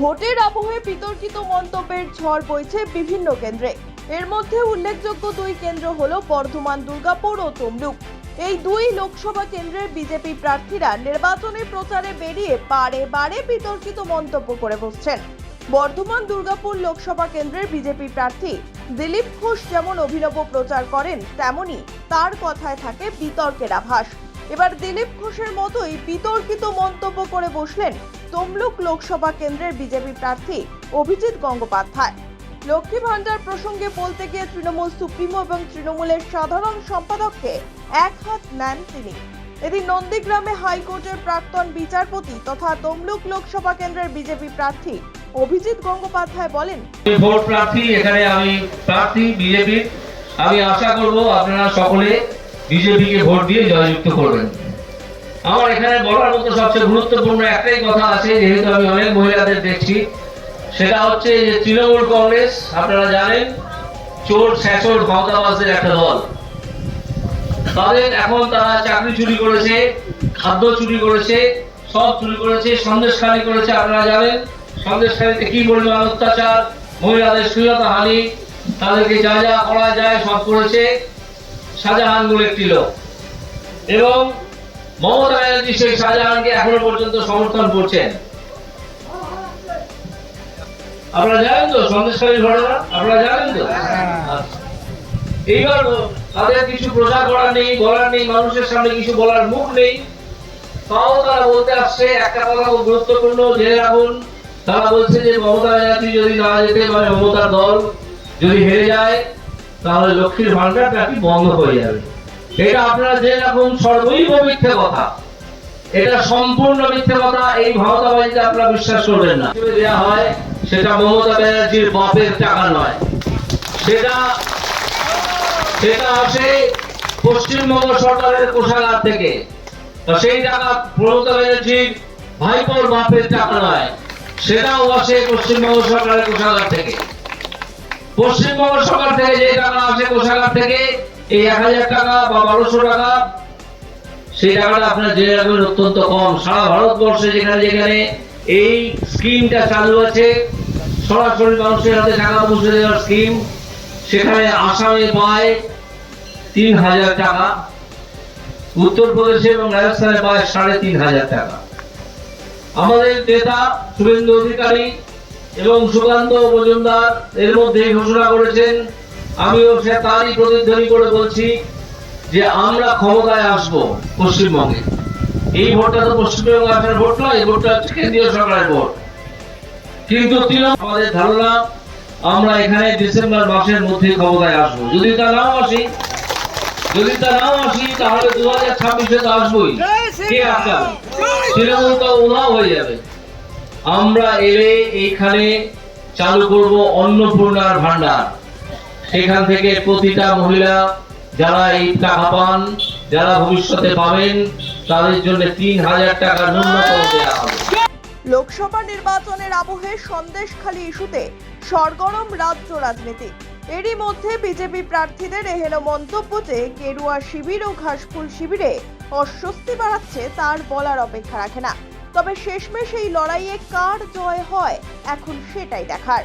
ভোটের আবহে বিতর্কিত মন্তব্যের ঝড় বইছে বিভিন্ন কেন্দ্রে। এর মধ্যে উল্লেখযোগ্য দুই কেন্দ্র হল বর্ধমান, দুর্গাপুর ও তমলুক। এই দুই লোকসভা কেন্দ্রের বিজেপি প্রার্থীরা নির্বাচনী প্রচারে বেরিয়ে বারে বারে বিতর্কিত মন্তব্য করে বসছেন। বর্ধমান, দুর্গাপুর লোকসভা কেন্দ্রের বিজেপি প্রার্থী দিলীপ ঘোষ যেমন অভিনব প্রচার করেন, তেমনি তার কথায় থাকে বিতর্কের আভাস। এবার দিলীপ ঘোষের মতোই বিতর্কিত মন্তব্য করে বসলেন তমলুক লোকসভা কেন্দ্রের বিজেপি প্রার্থী অভিজিৎ গঙ্গোপাধ্যায়। লক্ষ্মী ভান্ডার প্রসঙ্গে বলতে গিয়ে তৃণমূল সুপ্রিমো এবং তৃণমূলের সাধারণ সম্পাদককে এক হাত নেন তিনি। এদিন নন্দীগ্রামে হাইকোর্টের প্রাক্তন বিচারপতি তথা তমলুক লোকসভা কেন্দ্রের বিজেপি প্রার্থী অভিজিৎ গঙ্গোপাধ্যায় বলেন ভোট প্রার্থী এখানে আমি প্রার্থী বিজেপির, আমি আশা করব আপনারা সকলে বিজেপিকে ভোট দিয়ে জয়যুক্ত করবেন। আমার এখানে বলার মতো সবচেয়ে গুরুত্বপূর্ণ একটাই কথা আছে, যেহেতু আমি অনেক মহিলাদের দেখছি, সেটা হচ্ছে যে তৃণমূল কংগ্রেস, আপনারা জানেন, চোর স্যাচোর ক্ষমতাবাসের একটা দল। তাদের এখন তারা চাকরি চুরি করেছে, খাদ্য চুরি করেছে, সব চুরি করেছে, সন্দেশখালি করেছে, আপনারা জানেন। সন্দেশখালিতে কি পরিমাণ অত্যাচার? মহিলাদের সুলতা হানি, তাদেরকে যা যা করা যায় সব করেছে। শাহজাহান একটি লোক। এবং মমতা ব্যানার্জি সেই শাহজাহানকে এখনও পর্যন্ত সমর্থন করছেন। আপনারা জানেন তো, সন্দেশখালীর ঘটনা? আপনারা জানেন তো? আচ্ছা। এইবার তাদের কিছু প্রচার করার নেই, বলার নেই, মানুষের সামনে কিছু বলার মুখ নেই। তাও তারা বলতে আসছে, একটা কথা গুরুত্বপূর্ণ, জেনে রাখুন, তারা বলছে যে মমতা ব্যানার্জি যদি না যেতে পারে মমতার দল, যদি হেরে যায়, তাহলে লক্ষ্মীর ভান্ডারটা কি বন্ধ হয়ে যাবে? এটা আপনারা জেনে রাখুন, সর্বৈব মিথ্যে কথা। এটা সম্পূর্ণ মিথ্যে কথা, এই মমতাবাজিতে আপনারা বিশ্বাস করবেন না। দেওয়া হয়, সেটা মমতা ব্যানার্জির বাপের টাকা নয়। সেটা সেটা আসে পশ্চিমবঙ্গ সরকারের কোষাগার থেকে। সেই টাকা মমতা ব্যানার্জির ভাইপোর বাপের টাকা নয়, সেটাও আসে পশ্চিমবঙ্গ সরকারের কোষাগার থেকে। পশ্চিমবঙ্গ সরকার থেকে যে টাকা আসে কোষাগার থেকে এই এক হাজার টাকা বা বারোশো টাকা, সেই টাকাটা আপনার জেনে রাখবেন অত্যন্ত কম। সারা ভারতবর্ষে যেখানে যেখানে এই স্কিমটা চালু আছে, সরাসরি মানুষের হাতে টাকা পৌঁছে দেওয়ার স্কিম, সেখানে আসামে পায় তিন হাজার টাকা, উত্তরপ্রদেশে এবং রাজস্থানে পায় সাড়ে তিন হাজার টাকা। আমাদের নেতা শুভেন্দু অধিকারী এবং সুকান্ত মজুমদার এর মধ্যে ঘোষণা করেছেন আমিও সে তারই প্রতিধ্বনি করে বলছি যে আমরা ক্ষমতায় আসব পশ্চিমবঙ্গে। এই ভোটটা তো পশ্চিমবঙ্গে আসার ভোট নয় এই ভোটটা হচ্ছে কেন্দ্রীয় সরকারের ভোট। কিন্তু আমাদের ধারণা আমরা এখানে ডিসেম্বর মাসের মধ্যে ক্ষমতায় আসব। যদি তা নাও আসি যদি তা নাও আসি তাহলে দু হাজার ছাব্বিশে তো আসবোই। কে আটকাবে? তৃণমূল তো উধাও হয়ে যাবে। আমরা এলে এইখানে চালু করব অন্নপূর্ণার ভান্ডার সেখান থেকে প্রতিটা মহিলা যারা এই টাকা পান, যারা ভবিষ্যতে পাবেন, তাদের জন্য তিন হাজার টাকা ন্যূনতম দেওয়া হবে। লোকসভা নির্বাচনের আবহে সন্দেশখালী ইস্যুতে সরগরম রাজ্য রাজনীতি। এরই মধ্যে বিজেপি প্রার্থীদের এহেন মন্তব্য যে গেরুয়া শিবির ও ঘাসফুল শিবিরে অস্বস্তি বাড়াচ্ছে তার বলার অপেক্ষা রাখে না। তবে শেষমেশ এই লড়াইয়ে কার জয় হয়, এখন সেটাই দেখার।